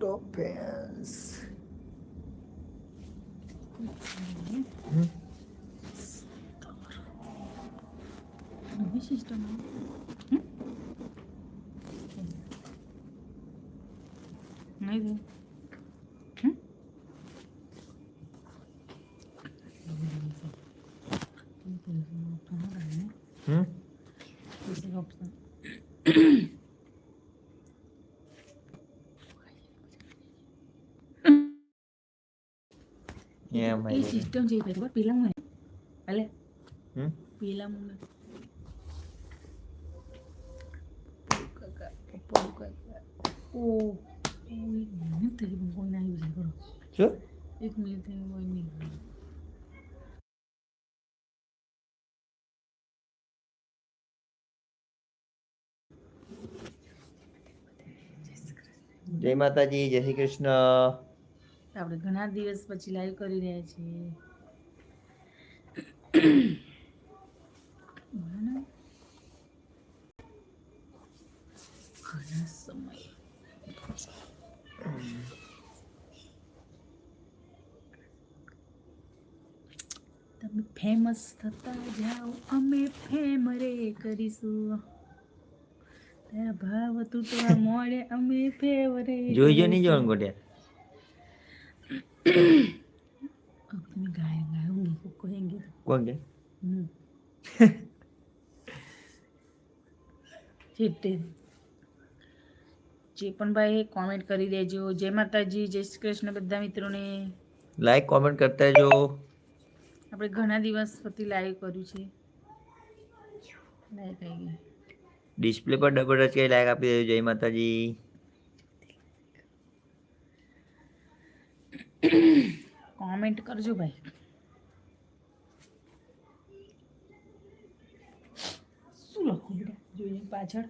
તો ફેન્સ નવી સિસ્ટમ નહીં દે હમ? હમ એમ એ સિસ્ટમ છે ખબર પેલા મને ભલે હમ પેલા મને કાકા પપ્પા કાકા ઓ ઓ, એક મિનિટ થઈ ગઈ કોઈ ના આવ્યું છે કરો શું એક મિનિટ થઈ કોઈ નહીં જય માતાજી જય શ્રી કૃષ્ણ આપણે ઘણા દિવસ પછી લાઈવ કરી રહ્યા છીએ. તમે ફેમસ થતા જાઓ, અમે ફેમ રે કરીશું. તારા ભાવ તૂટવા મોડે અમે ફેવરે જોઈજો નહીં. જોવાનું ગોટ્યા? अब तुम्हें गाय गाऊंगी को कहेंगे तो કોણ કે हम्म। છેટે જે પણ ભાઈ કોમેન્ટ કરી દેજો જય માતાજી જય શ્રી કૃષ્ણ બધા મિત્રોને લાઈક કોમેન્ટ કરતા જો આપણે ઘણા દિવસ પછી લાઈવ કર્યું છે લાઈવ આવી ગઈ ડિસ્પ્લે પર ડબલ ટચ કરી લાઈક આપી દેજો જય માતાજી કોમેન્ટ કરજો ભાઈ. શું લખું બેટા જોઈએ પાછળ.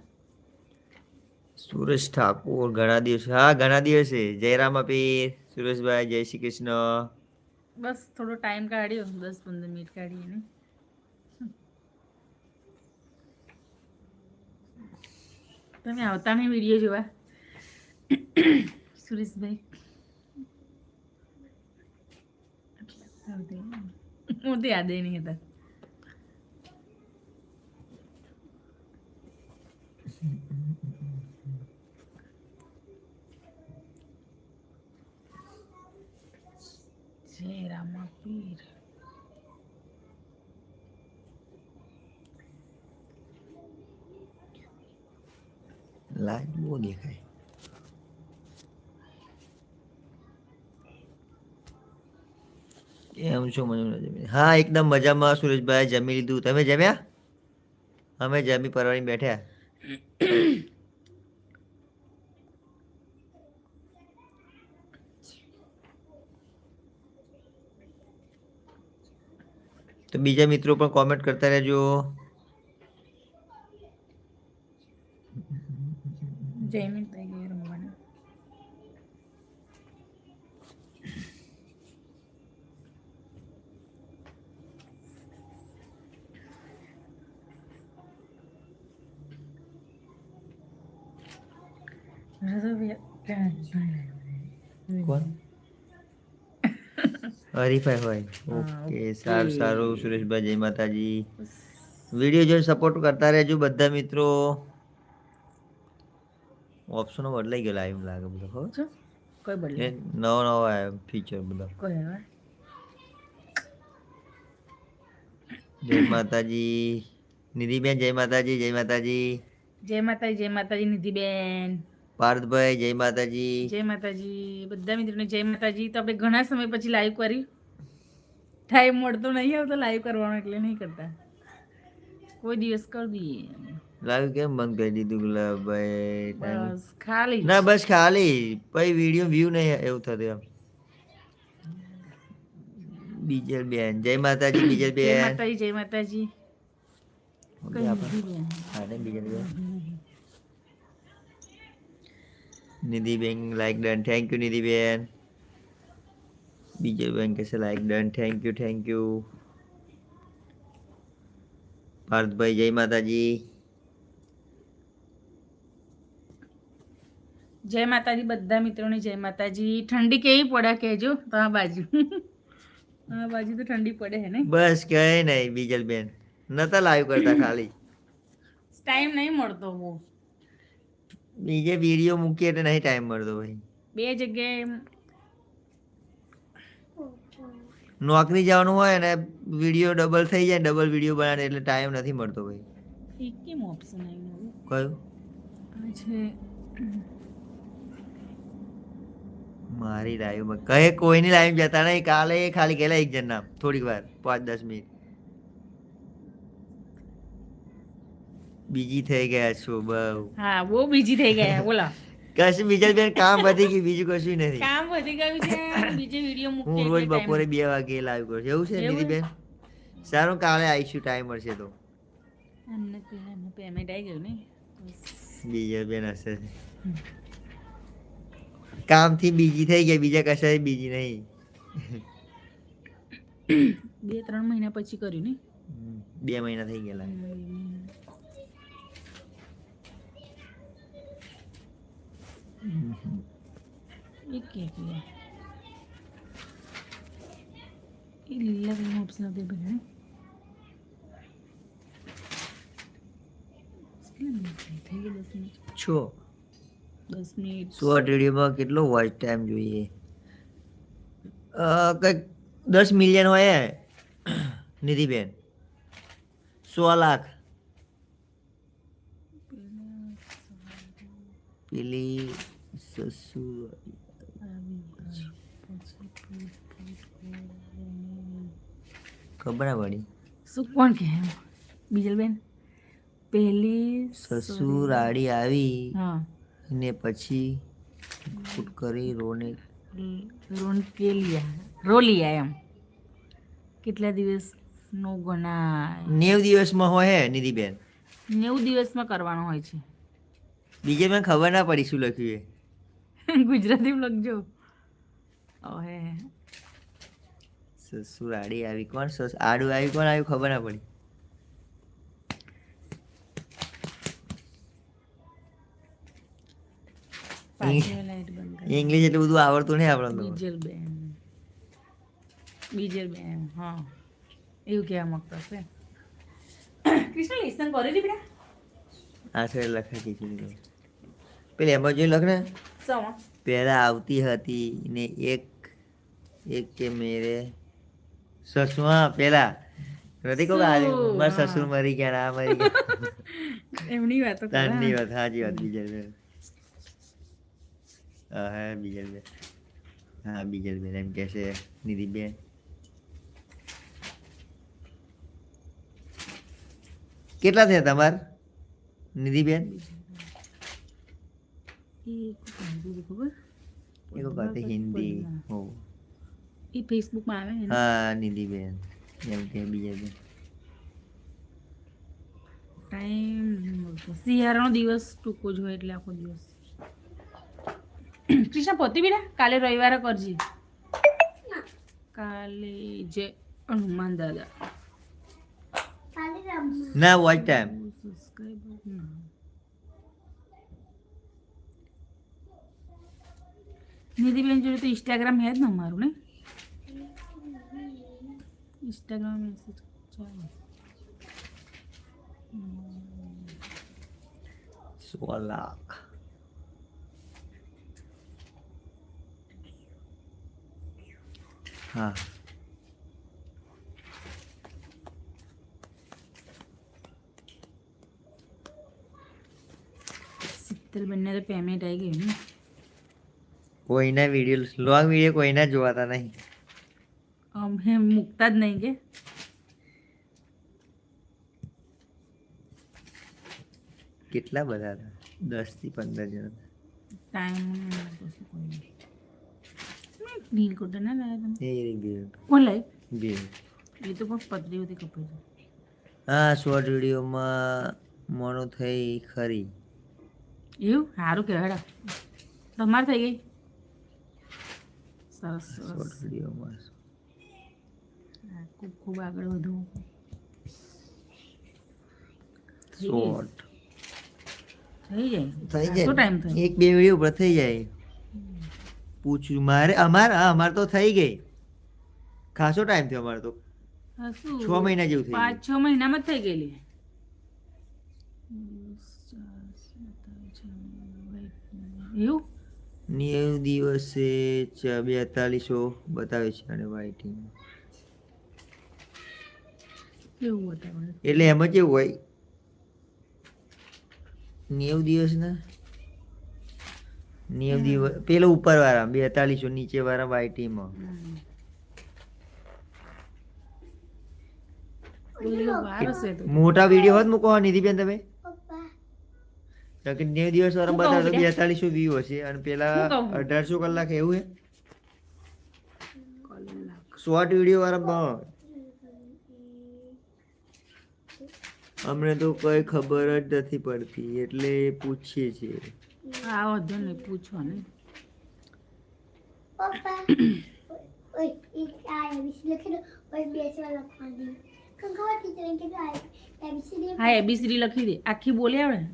સુરેશ ઠાકોર ઘણા દિવસ હા ઘણા દિવસે. જયરામ આપી સુરેશભાઈ જય શ્રી કૃષ્ણ. બસ થોડો ટાઈમ કાઢ્યો. દસ પંદર મિનિટ કાઢીને તમે આવતા નહીં વીડિયો જોવા. સુરેશભાઈ. હું તો યાદ નહીં હતા. રામા પીર. લાઈટ બહુ દેખાય. કેમ છો મને હા, એકદમ મજામાં સુરેશભાઈ, જમી લીધું. તમે જમ્યા? અમે જમી પરવારી બેઠ્યા તો બીજા મિત્રો પણ કોમેન્ટ કરતા રહેજો જયમીન થઈ ગઈ રમવાના કોણ હરીફાઈ હોય ઓકે સારું સારું સુરેશભાઈ જય માતાજી વીડિયો જોઈને સપોર્ટ કરતા રહેજો બધા મિત્રો ઓપ્શનો બદલાઈ ગયેલા એમ લાગે બધો ખબર કોઈ નવો નવો આવ્યો ફીચર બધો જય માતાજી નિધિબેન જય માતાજી જય માતાજી જય માતાજી જય માતાજી નિધિબેન પાર્થભાઈ જય માતાજી. જય માતાજી. બધા મિત્રોને જય માતાજી. તો આપણે ઘણા સમય પછી લાઈવ કરી. ટાઈમ મળતો નહીં આવતો લાઈવ કરવાનો એટલે નહીં કરતા. કોઈ દિવસ કરી દઈએ લાઈવ કેમ બંધ કરી દીધું ગુલાબભાઈ? બસ ખાલી. ના બસ ખાલી. પછી વીડિયો વ્યૂ નહીં એવું થતું એમ. બીજલ બેન જય માતાજી બીજલ જય બેન. માતાજી જય માતાજી. હા ને Bijal ben. Nidhiben like done thank you Nidhiben Bijal ben કહેશે like done thank you thank you Parthbhai જય માતાજી જય માતાજી બધા મિત્રોને જય માતાજી. ઠંડી કેવી પડે કહેજો? તો આ બાજુ. આ બાજુ તો ઠંડી પડે હે ને? બસ કઈ નહીં બીજલ બેન. નતા લાઈવ કરતા ખાલી. ટાઈમ નહીં મળતો બહુ. બીજે વીડિયો મૂકીએ એટલે નહીં ટાઈમ મળતો ભાઈ બે જગ્યાએ નોકરી જવાનું હોય ને વીડિયો ડબલ થઈ જાય ડબલ વીડિયો બનાવે એટલે ટાઈમ નથી મળતો ભાઈ. એક કેમ ઓપ્શન આવ્યું કયું? આ છે. મારી લાઈવમાં કહે કોઈની લાઈવ જતા નહીં કાલે ખાલી ગયેલા એક જણના થોડીક વાર પાંચ દસ મિનિટ. બીજી થઈ ગયા છો બહુ. હા બહુ બીજી થઈ ગયા બોલો. કશું બીજા બેન કામ વધી ગયું બીજું કશું નથી. કામ વધી ગયું છે બીજે વીડિયો હું રોજ બપોરે બે વાગે લાઈવ કરું છું. એવું છે દીદી બેન સારું કાલે આવીશું ટાઈમ મળશે તો. પેમેન્ટ આવી ગયું ને. બીજા બેન હશે. કામથી બીજી થઈ ગયા બીજા કશાય બીજી નહીં. બે ત્રણ મહિના પછી કર્યું ને. બે મહિના થઈ ગયેલા. એક એક લે એ લીલા કલરનું ઓપ્શન હતું બધા મિનિટ થઈ? થઈ ગઈ દસ મિનિટ છો દસ મિનિટ શોર્ટ વિડીયોમાં કેટલો વોચ ટાઈમ જોઈએ। કંઈક દસ મિલિયન હોય નિધિબેન સો લાખ પેલી સસુર ખબર ના પડી શું કોણ કે? બીજલબેન? પહેલી સસુરાડી આવી. હા. ને પછી કૂટ કરી રોને. રોનકેલિયા રોલિયા એમ. કેટલા દિવસનો ગણાય? નેવ દિવસમાં હોય હે નિધિબેન. નેવ દિવસમાં કરવાનો હોય છે. બીજે મને ખબર ના પડી શું લખ્યું એ. ગુજરાતીમાં લખજો ઓહે સસુરાડી આવી. કોણ સસ? આડું આવી કોણ આવ્યું ખબર ના પડી. ઇંગ્લિશ એટલું બધું આવડતું નહીં આપણે બીજલ બેન. બીજલ બેન હા. એવું કહેવા માંગતો છે કૃષ્ણ લેસન કરી દી બેટા. આ છે લખે ખીચડી પેલી એમાં જોઈ લખ ને. પહેલા આવતી હતી ને એક એક કે મેરે સસુઆ પેલા. નથી કહું આજે મારા સસુર મરી ગયા ના મરી ગયા. એમની વાત તારની વાત સાચી વાત બેન હા બીજલ બેન હા બીજા બેન એમ કે છે નિધિ બેન. કેટલા થયા તમાર? નિધિ એ ખબર એ તો કહતે હિન્દી હો એ ફેસબુકમાં આવે ને હા નિધિ બેન એમ કે બીજલ બેન ટાઈમ શિયાળાનો દિવસ ટૂંકો જ હોય એટલે આખો દિવસ કૃષ્ણ પતિ બીડા કાલે રવિવારે કરજે કાલે જે હનુમાન દાદા ના વોચ ટાઈમ નિધિબેન જોડે તો ઇન્સ્ટાગ્રામ હે જ ને અમારું ને ઇન્સ્ટાગ્રામ મેસેજ ચાલો. સો લાખ. હા. સિત્તેર બંને તો પેમેન્ટ આવી ગયું ને. કોઈના વીડિયો લોંગ વીડિયો કોઈના જોવાતા નહીં. અમે મૂકતા જ નહીં કે. કેટલા બધા હતા? દસથી પંદર જણ ટાઈમ હા શોર્ટ વિડીયોમાં મોડું થઈ ખરી. એવું? સારું કહેવાય તમારે થઈ ગઈ? સરસ સરસ. શોર્ટ વિડીયોમાં ખૂબ ખૂબ આગળ વધવું શોર્ટ થઈ જાય થઈ જાય ટાઈમ થયો? એક બે વીડિયો ઉપર થઈ જાય. પૂછ્યું મારે અમારે અમારે તો થઈ ગઈ. ખાસો ટાઈમ થયો અમારે તો. છ મહિના જેવું થઈ પાંચ છ મહિનામાં થઈ ગયેલી? એવું? નેવું દિવસે બેતાલીસો બતાવે છે અને વાઇટિંગ એટલે એમાં કેવું હોય. નેવ દિવસ ના નેવ દિવસ પેલો ઉપર વાળા બેતાલીસો નીચે વાળા વાઇટીમાં મોટા વીડિયો હોત મૂકો નિધિબેન તમે? કારણ કે નેવું દિવસ વાળા બતાવે તો બેતાલીસો વ્યૂ હશે અને પેલા અઢારસો કલાક એવું હે. શોર્ટ વીડિયો વાળા અમને તો કઈ ખબર જ નથી પડતી એટલે પૂછીએ છીએ. આ વધુ નહીં પૂછો ને. પપ્પા ઓય આ વિશે લખેલું ઓય બે ચાર લખવાની હા એબીસીડી લખી દે આખી બોલી આવડે ને?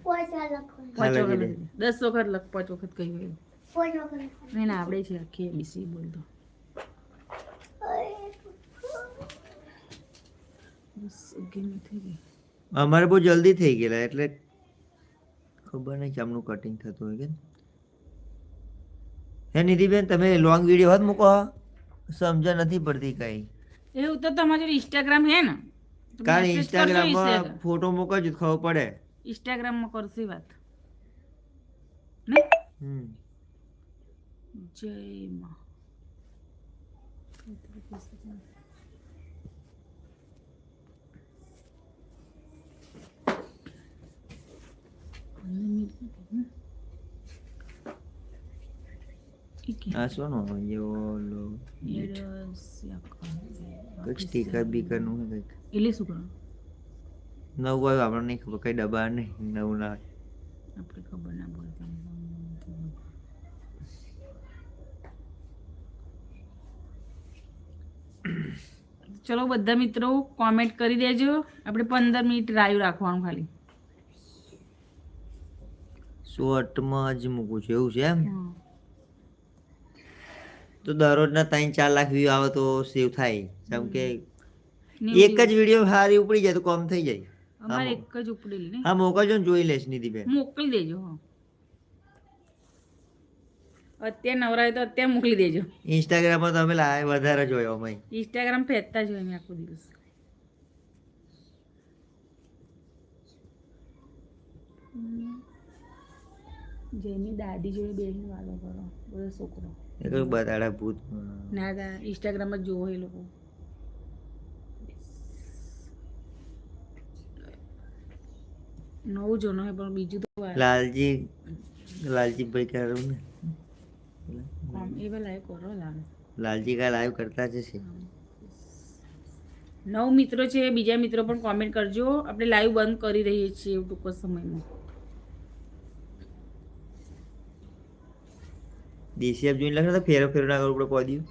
દસ વખત લખ પાંચ વખત કહી લખવાની એને આવડે છે આખી એબીસી બોલતો અમારે બહુ જલ્દી થઈ ગયેલા એટલે ખબર નહીં કેમનું કટિંગ થતું હોય કે હે નિધિબેન તમે લોંગ વીડિયો હોત મૂકો સમજ નથી પડતી કઈ. એવું તો તમારું ઇન્સ્ટાગ્રામ હે ને. કારણ message કરશો ઇન્સ્ટાગ્રામમાં Instagram. ફોટો મોકલજો તો ખબર પડે ઇન્સ્ટાગ્રામમાં કરશી વાત નહીં હમ જય માં આ શું નો એવો લો કંઈક સ્ટીકર બીકરનું કંઈક એટલે શું કરવાનું નવું આવ્યું આપણને નહીં ખબર કઈ ડબ્બા નહીં નવું ના હોય. આપણે ખબર ના પડે ચલો બધા મિત્રો કોમેન્ટ કરી દેજો આપણે પંદર મિનિટ રાયું રાખવાનું ખાલી. શોર્ટમાં જ મૂકું છું એવું છે એમ. તો દરરોજના ત્રણ ચાર લાખ વ્યૂ આવે તો સેવ થાય. જેમ કે એક જ વીડિયો સારી ઉપડી જાય તો કોમ થઈ જાય. અમારે એક જ ઉપડેલી ને? હા મોકલજો ને જોઈ લેશ નિધિબેન. મોકલી દેજો અત્યારે નવરાય તો અત્યારે મોકલી દેજો. ઇન્સ્ટાગ્રામ પર તમે લાય વધારે જોયો અમે. ઇન્સ્ટાગ્રામ ફેંકતા જ હોય અમે આખો દિવસ. જેની દાદી જોડે બેસીને વાતો કરો બધો છોકરો. એ બતાડા ભૂત. ના દા ઇન્સ્ટાગ્રામ જ જોવો એ લોકો. નવું જોનો હે પણ બીજું તો લાલજી લાલજી ભાઈ કરો ને એ લાઈક કરો લાલ લાલજી કા લાઈવ કરતા જ છે નવ મિત્રો છે બીજા મિત્રો પણ કોમેન્ટ કરજો. આપણે લાઈવ બંધ કરી રહીએ છીએ ટૂંક સમયમાં. દેશી આપ જોઈને લખે તો ફેરો ફેરો ના કરવું પડે નહીં.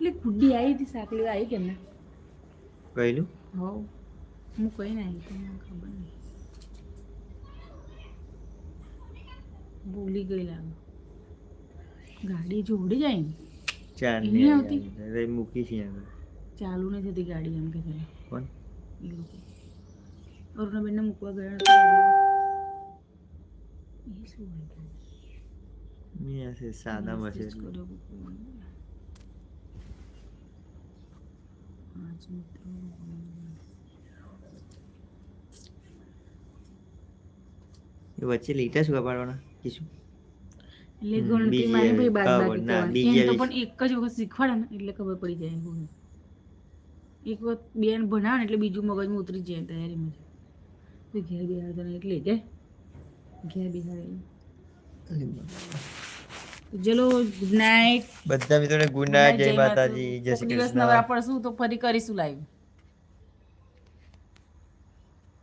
એટલે ગુડ્ડી આવી હતી સાકલી આવી કેમને કહેલું હવ. હું કઈ ના આવી ખબર નહીં. ભૂલી ગઈ લાગે ગાડી જોડી જાય ને. આવતી? મૂકી છે આગળ. ચાલુ નથી થતી ગાડી એમ કે કોણ? એ લોકો અરુણાબેનને મૂકવા ગયા એ સાદા એ વચ્ચે લીટા શું પાડવાના કે શું એટલે ગણતરી મારી ભાઈ બાદ બાકી ના, કરવાની. બીજી એમ તો પણ એક જ વખત શીખવાડે ને એટલે ખબર પડી જાય એક વખત બેન ભણાવે ને એટલે બીજું મગજમાં ઉતરી જાય તૈયારીમાં. તો ઘેર બિહાડતો નહીં એટલે કે ઘેર બિહાડેલું ચલો ગુડ નાઇટ બધા મિત્રોને ગુડ નાઇટ જય માતાજી. જય શ્રી દિવસ કૃષ્ણ. નવરા પડશું તો ફરી કરીશું લાઈવ